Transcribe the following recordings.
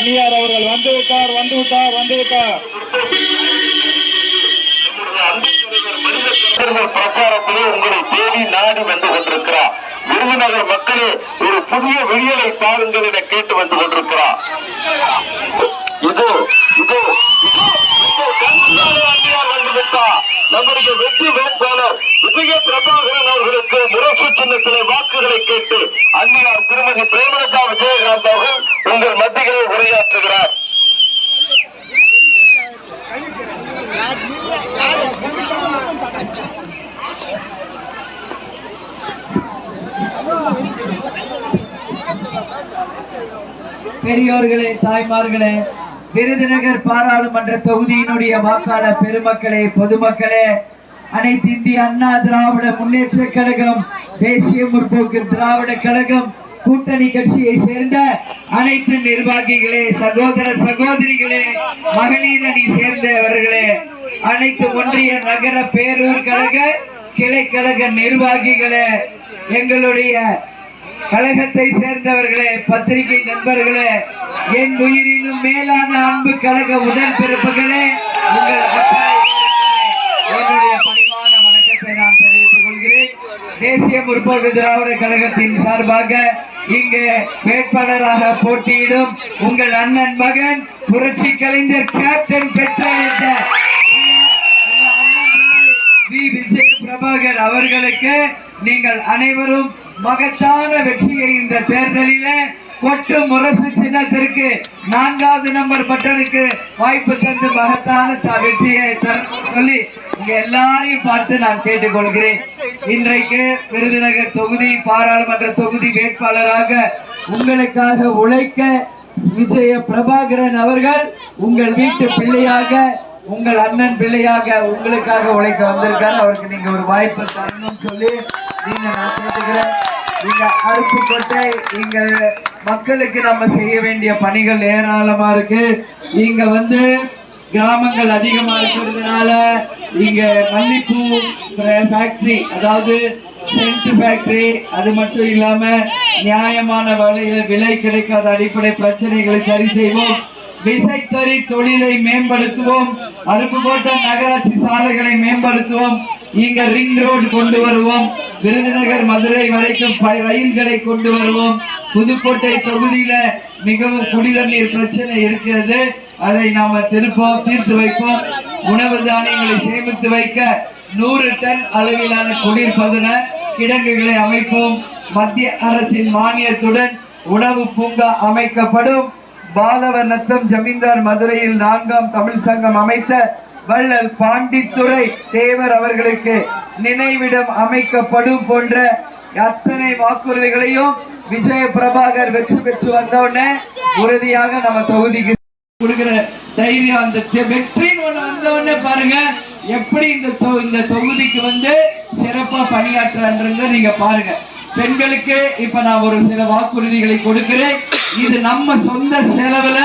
அந்நியார் அவர்கள் வந்து விட்டார் வந்து விட்டார் வந்து விட்டார். பிரச்சாரத்திலே உங்களை தேடி நாடி வந்து கொண்டிருக்கிறார். விருதுநகர் மக்களே ஒரு புதிய விடியலை என கேட்டு வந்து கொண்டிருக்கிறார். இதோ இதோ நம்முடைய வெற்றி வேட்பாளர் விஜய பிரபாகரன் அவர்களுக்கு முரசு சின்னத்திலே வாக்குகளை கேட்டு அந்நியார் திருமதி பிரேமலதா விஜயகாந்த் அவர்கள் உங்கள் மத்திய உரையாற்றுகிறார் பெரியோர்களே தாய்மார்களே விருதுநகர் பாராளுமன்ற தொகுதியினுடைய வாக்காளர் பெருமக்களே பொதுமக்களே அனைத்து இந்திய அண்ணா திராவிட முன்னேற்ற கழகம் தேசிய முற்போக்கு திராவிட கழகம் கூட்டணி கட்சியை சேர்ந்த அனைத்து நிர்வாகிகளே சகோதர சகோதரிகளே மகளிர் அணி சேர்ந்தவர்களே அனைத்து ஒன்றிய நகர பேரூர் கழக கிளை கழக நிர்வாகிகளே எங்களுடைய கழகத்தை சேர்ந்தவர்களே பத்திரிகை நண்பர்களே என் உயிரினும் மேலான அன்பு கழக உடன்பிறப்புகளே உங்கள் என்னுடைய பணிவான வணக்கத்தை நான் தெரிவித்துக் கொள்கிறேன். தேசிய முற்போக்கு திராவிட கழகத்தின் சார்பாக இங்கு வேட்பாளராக போட்டியிடும் உங்கள் அண்ணன் மகன் புரட்சி கலைஞர் கேப்டன் பெற்றெடுத்த வி. விஜய் பிரபாகர் அவர்களுக்கு நீங்கள் அனைவரும் மகத்தான வெற்றியை இந்த தேர்தலிலே கொட்டு முரசு சின்னத்திற்கு நான்காவது நம்பர் பட்டனுக்கு வாய்ப்பு தந்து மகத்தான வெற்றியை சொல்லி இங்க எல்லாரையும் பார்த்து நான் கேட்டுக்கொள்கிறேன். இன்றைக்கு விருதுநகர் தொகுதி பாராளுமன்ற தொகுதி வேட்பாளராக உங்களுக்காக உழைக்க விஜய பிரபாகரன் அவர்கள் உங்கள் வீட்டு பிள்ளையாக உங்கள் அண்ணன் பிள்ளையாக உங்களுக்காக உழைக்க வந்திருக்காரு. அவருக்கு நீங்க ஒரு வாய்ப்பு தரணும்னு சொல்லி நீங்க நான் கேட்டுக்கிறேன். இங்க அருப்புக்கோட்டை நீங்கள் மக்களுக்கு நம்ம செய்ய வேண்டிய பணிகள் ஏராளமா இருக்கு. இங்க வந்து கிராமங்கள் அதிகமா இருக்கிறதுனால இங்க மல்லிப்பூ ஃபேக்டரி அதாவது சென்ட் ஃபேக்டரி அது மட்டும் இல்லாம நியாயமான விலையில விலை கிடைக்காத அடிப்படை பிரச்சனைகளை சரி செய்வோம். விசைத்தறி தொழிலை மேம்படுத்துவோம். அருப்புக்கோட்டை நகராட்சி சாலைகளை மேம்படுத்துவோம். இங்க ரிங் ரோடு கொண்டு வருவோம். விருதுநகர் மதுரை வரைக்கும் ரயில்களை கொண்டு வருவோம். புதுக்கோட்டை தொகுதியில மிகவும் குடிதண்ணீர் பிரச்சனை இருக்கிறது. அதை நாம திருப்போம் தீர்த்து வைப்போம். உணவு தானியங்களை சேமித்து வைக்க நூறு டன் அளவிலான குளிர்பதன கிடங்குகளை அமைப்போம். மத்திய அரசின் மானியத்துடன் உணவு பூங்கா அமைக்கப்படும். பாலவநத்தம் ஜமீன்தார் மதுரையில் நான்காம் தமிழ் சங்கம் அமைத்த வள்ளல் பாண்டித்துறை தேவர் அவர்களுக்கு நினைவிடம் அமைக்கப்படும் போன்ற அத்தனை வாக்குறுதிகளையும் விஜய பிரபாகர் வெற்றி பெற்று வந்தவுடனே உறுதியாக நம்ம தொகுதிக்கு கொடுக்கிற தைரியம் அந்த வெற்றின்னு ஒண்ணு வந்த உடனே பாருங்க எப்படி இந்த தொ- இந்த தொகுதிக்கு வந்து சிறப்பா பணியாற்றுறன்றத நீங்க பாருங்க. பெண்களுக்கு இப்ப நான் ஒரு சில வாக்குறுதிகளை கொடுக்கிறேன். இது நம்ம சொந்த செலவுல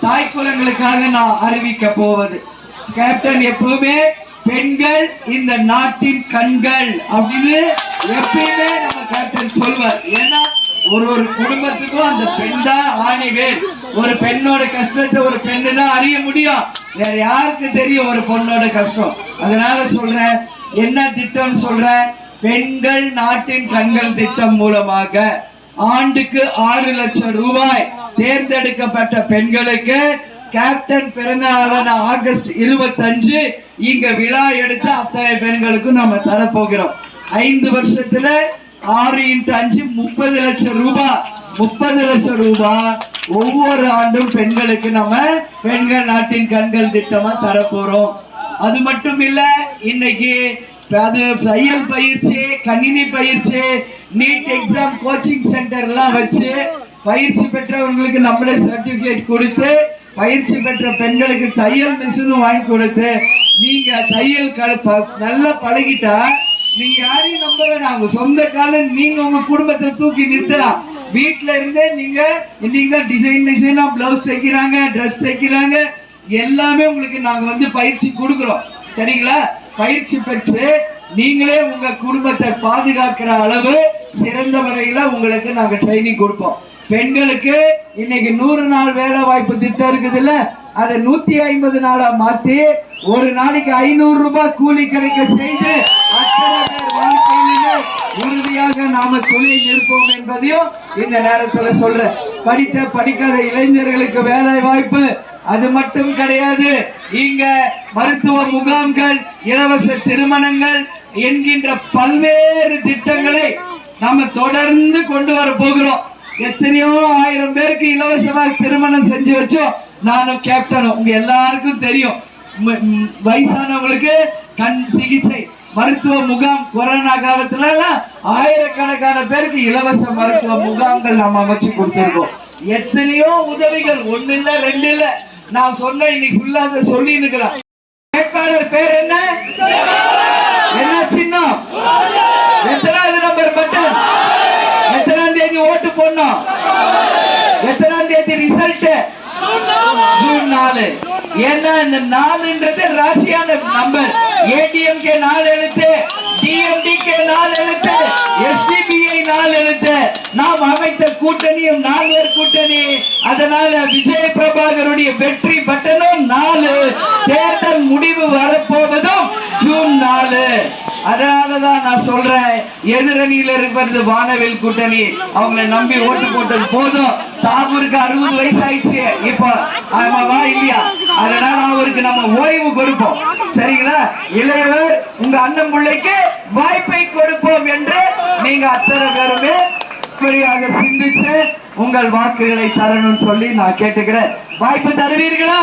தாய் குலங்களுக்காக நான் அறிவிக்க போவது. கேப்டன் எப்பவுமே பெண்கள் இந்த நாட்டின் கண்கள் அப்படின்னு எப்பயுமே நம்ம கேப்டன் சொல்வார். ஏன்னா ஒரு ஒரு குடும்பத்துக்கும் அந்த பெண் தான் ஆணிவேர் ஒரு பெண்ணோட கஷ்டத்தை ஒரு பெண்ணு தான் அறிய முடியும். வேற யாருக்கு தெரியும் ஒரு பொண்ணோட கஷ்டம்? அதனால சொல்ற என்ன திட்டம் சொல்ற? பெண்கள் நாட்டின் கண்கள் திட்டம் மூலமாக ஆண்டுக்கு ஆறு லட்சம் ரூபாய் தேர்ந்தெடுக்கப்பட்ட பெண்களுக்கு கேப்டன் பிறந்த நாளான ஆகஸ்ட் இருபத்தஞ்சு இங்க விழா எடுத்து அத்தனை பெண்களுக்கும் நம்ம தரப்போகிறோம். ஐந்து வருஷத்துல ஆறு இன்ட்டு அஞ்சு முப்பது லட்சம் ரூபாய் முப்பது லட்சம் ரூபாய் ஒவ்வொரு ஆண்டும் பெண்களுக்கு நம்ம பெண்கள் நாட்டின் கண்கள் திட்டமா தரப்போறோம். அது மட்டும் இல்ல இன்னைக்கு அது தையல் பயிற்சி கணினி பயிற்சி நீட் எக்ஸாம் கோச்சிங் சென்டர் எல்லாம் வச்சு பயிற்சி பெற்றவங்களுக்கு நம்மளே சர்டிபிகேட் கொடுத்து பயிற்சி பெற்ற பெண்களுக்கு தையல் மிஷினும் வாங்கி கொடுத்து நீங்க தையல் ப- நல்லா பழகிட்டா நீங்க யாரையும் நம்ப வேணாம். உங்க சொந்த காலம் நீங்க உங்க குடும்பத்தை தூக்கி நிறுத்தலாம். வீட்டுல இருந்தே நீங்க இன்னைக்கு தான் டிசைன் டிசைனா பிளவுஸ் தைக்கிறாங்க ட்ரெஸ் தைக்கிறாங்க. எல்லாமே உங்களுக்கு நாங்க வந்து பயிற்சி கொடுக்குறோம். சரிங்களா? பயிற்சி பெற்று நீங்களே உங்க குடும்பத்தை பாதுகாக்கிற அளவு சிறந்த முறையில உங்களுக்கு நாங்க ட்ரைனிங் கொடுப்போம். பெண்களுக்கு இன்னைக்கு நூறு நாள் வேலை வாய்ப்பு திட்டம் இருக்குதுல்ல? அதை நூத்தி ஐம்பது நாளா மாத்தி ஒரு நாளைக்கு ஐநூறு ரூபாய் கூலி கிடைக்க செய்து அத்தனை உறுதியாக நாம துணை நிற்போம் என்பதையும் இந்த நேரத்துல சொல்றேன். படித்த படிக்காத இளைஞர்களுக்கு வேலை வாய்ப்பு அது மட்டும் கிடையாது. இங்க மருத்துவ முகாம்கள் இலவச திருமணங்கள் என்கின்ற பல்வேறு திட்டங்களை நம்ம தொடர்ந்து கொண்டு வர போகிறோம். எத்தனையோ ஆயிரம் பேருக்கு இலவசமாக திருமணம் செஞ்சு வச்சோம். நானும் கேப்டனும் உங்க எல்லாருக்கும் தெரியும். வயசானவங்களுக்கு கண் சிகிச்சை மருத்துவ முகாம் கொரோனா காலத்துல ஆயிரக்கணக்கான பேருக்கு இலவச மருத்துவ முகாம்கள் நம்ம அமைச்சு கொடுத்துருக்கோம். எத்தனையோ உதவிகள் ஒண்ணு இல்ல ரெண்டு இல்ல நான் சொன்ன இன்னைக்கு ஃபுல்லா அதை சொல்லி நிக்கலாம் வேட்பாளர் பேர் என்ன? நாலு. ஏன்னா இந்த நாலுன்றது ராசியான நம்பர். ஏடிஎம்கே நாலு எழுத்து டிஎம்டிகே நாலு எழுத்து எஸ்டிபிஐ நாலு எழுத்து நாம் அமைத்த கூட்டணியும் நால்வர் கூட்டணி. அதனால விஜய பிரபாகருடைய வெற்றி பட்டனும் நாலு. தேர்தல் முடிவு வரப்போவதும் ஜூன் நாலு. அதனாலதான் நான் சொல்றேன் எதிரணியில இருக்கிறது வானவில் கூட்டணி. அவங்களை நம்பி ஓட்டு போட்டது போதும். தாகூருக்கு அறுபது வயசு ஆயிடுச்சு இப்போ ஆமாவா இல்லையா? அதனால அவருக்கு நம்ம ஓய்வு கொடுப்போம். சரிங்களா? இளையவர் உங்க அண்ணன் பிள்ளைக்கு வாய்ப்பை கொடுப்போம் என்று நீங்க அத்தனை பேருமே குறியாக சிந்திச்சு உங்கள் வாக்குகளை தரணும்னு சொல்லி நான் கேட்டுக்கிறேன். வாய்ப்பு தருவீர்களா?